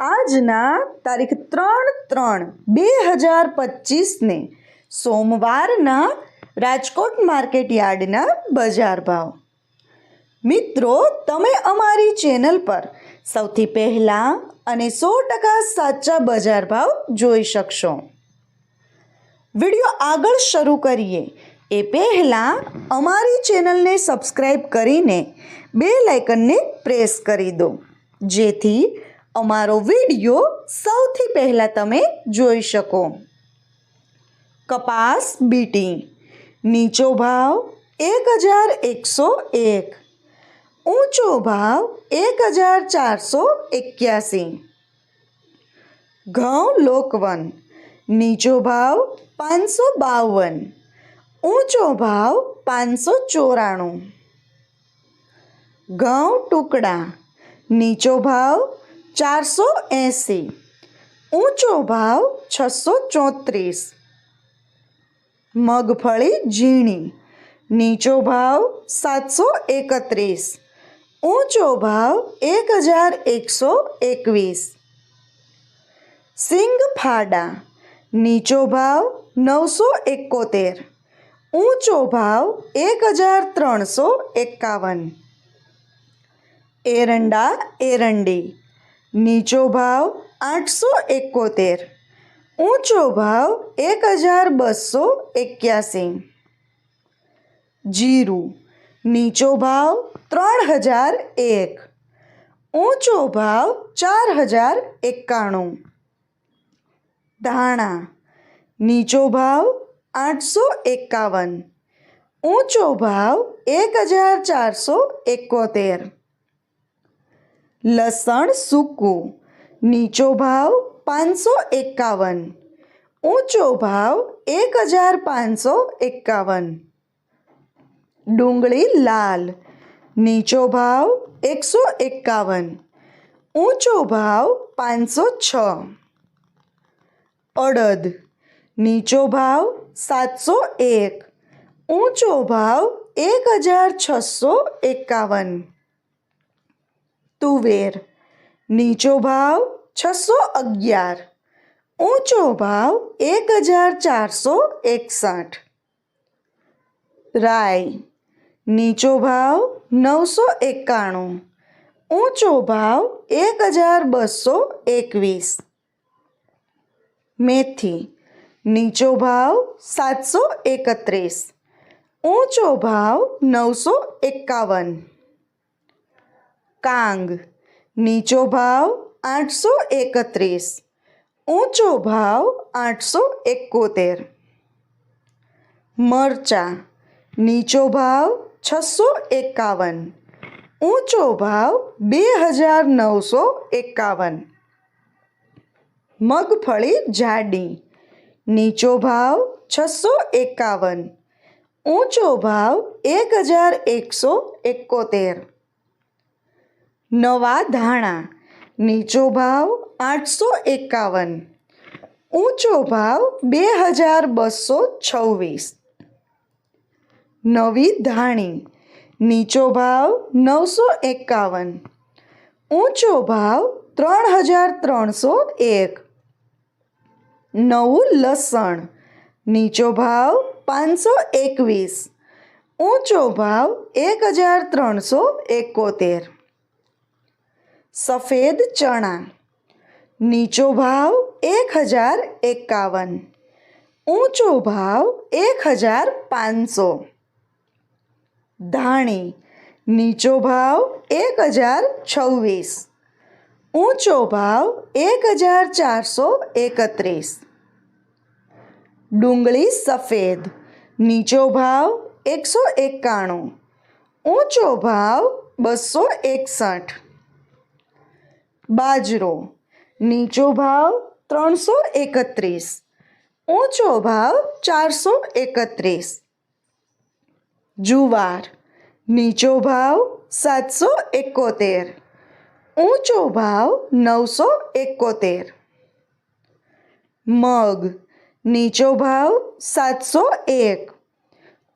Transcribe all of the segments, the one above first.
આજના તારીખ ત્રણ ત્રણ બે હજાર પચીસને સોમવારના રાજકોટ માર્કેટ યાર્ડના બજાર ભાવ. મિત્રો, તમે અમારી ચેનલ પર સૌથી પહેલાં અને સો ટકા સાચા બજાર ભાવ જોઈ શકશો. વીડિયો આગળ શરૂ કરીએ. એ પહેલાં અમારી ચેનલને સબસ્ક્રાઈબ કરીને બે લાઇકનને પ્રેસ કરી દો. જેથી અમારો વીડિયો સૌથી પહેલાં તમે જોઈ શકો. કપાસ બીટી નીચો ભાવ એક હજાર એકસો એક. ઊંચો ભાવ એક હજાર ચારસો એક્યાસી. ઘઉં લોકવન. નીચો ભાવ પાંચસો બાવન. ઊંચો ભાવ પાંચસો ચોરાણું. ઘઉં ટુકડા. નીચો ભાવ ચારસો એંસી. ઊંચો ભાવ છસો ચોત્રીસ. મગફળી ઝીણી. નીચો ભાવ સાતસો એકત્રીસ. ઊંચો ભાવ એક હજાર એકસો એકવીસ. સિંગ ફાડા. નીચો ભાવ નવસો એકોતેર. ઊંચો ભાવ એક હજાર ત્રણસો એકાવન. એરંડા એરંડી. નીચો ભાવ આઠસો એકોતેર, ઊંચો ભાવ એક હજાર બસો એક્યાસી. જીરું, નીચો ભાવ ત્રણ હજાર એક, ઊંચો ભાવ ચાર હજાર એકાણું. ધાણા, નીચો ભાવ આઠસો એકાવન, ઊંચો ભાવ એક હજાર ચારસો એકોતેર. લસણ સૂકું, નીચો ભાવ પાંચસો એકાવન, ઊંચો ભાવ એક હજાર પાંચસો એકાવન. ડુંગળી લાલ, નીચો ભાવ એકસો એકાવન, ઊંચો ભાવ પાંચસો છ. અડદ, નીચો ભાવ સાતસો એક, ઊંચો ભાવ એક હજાર છસો એકાવન. તુવેર. નીચો ભાવ છસો અગિયાર. ઊંચો ભાવ એક હજાર ચારસો એકસઠ. રાય. નીચો ભાવ નવસો એકાણું. ઊંચો ભાવ એક હજાર બસો એકવીસ. મેથી. નીચો ભાવ સાતસો એકત્રીસ. ઊંચો ભાવ નવસો એકાવન. કાંગ, નીચો ભાવ આઠસો એકત્રીસ, ઊંચો ભાવ આઠસો એકોતેર. મરચાં, નીચો ભાવ છસો એકાવન, ઊંચો ભાવ બે હજાર નવસો એકાવન. મગફળી જાડી, નીચો ભાવ છસો એકાવન, ઊંચો ભાવ એક હજાર એકસો એકોતેર. નવા ધાણા, નીચો ભાવ આઠસો એકાવન, ઊંચો ભાવ બે હજાર બસો છવ્વીસ. નવી ધાણી, નીચો ભાવ નવસો એકાવન, ઊંચો ભાવ ત્રણ હજાર ત્રણસો એક. નવું લસણ, નીચો ભાવ પાંચસો એકવીસ, ઊંચો ભાવ એક હજાર ત્રણસો એકોતેર. સફેદ ચણા. નીચો ભાવ એક હજાર એકાવન. ઊંચો ભાવ એક હજાર પાંચસો. ધાણી. નીચો ભાવ એક હજાર છવ્વીસ. ઊંચો ભાવ એક હજાર ચારસો એકત્રીસ. ડુંગળી સફેદ. નીચો ભાવ એકસો એકાણું. ઊંચો ભાવ બસો એકસઠ. બાજરો. નીચો ભાવ ત્રણસો એકત્રીસ. ઊંચો ભાવ ચારસો એકત્રીસ. જુવાર. નીચો ભાવ સાતસો એકોતેર. ઊંચો ભાવ નવસો એકોતેર. મગ. નીચો ભાવ સાતસો એક.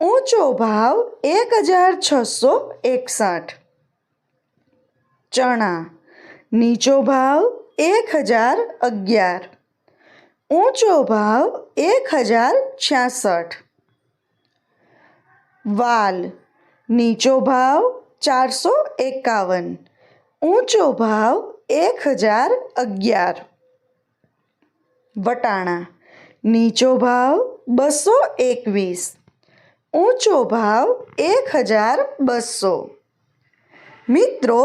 ઊંચો ભાવ એક હજાર છસો એકસઠ. ચણા. નીચો ભાવ એક હજાર અગિયાર ઊંચો ભાવ એક હજાર છ્યાસઠ વાલ નીચો ભાવ ચારસો એકાવન ઊંચો ભાવ એક હજાર અગિયાર વટાણા નીચો ભાવ બસો એકવીસ ઊંચો ભાવ એક હજાર બસો મિત્રો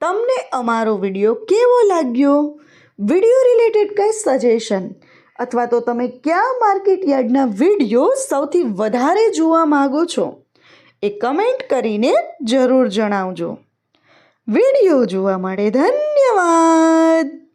તમને અમારો વીડિયો કેવો લાગ્યો? વીડિયો રિલેટેડ કંઈ સજેશન અથવા તો તમે કયા માર્કેટ યાર્ડના વીડિયો સૌથી વધારે જોવા માગો છો? એ કમેન્ટ કરીને જરૂર જણાવજો. વીડિયો જોવા માટે ધન્યવાદ!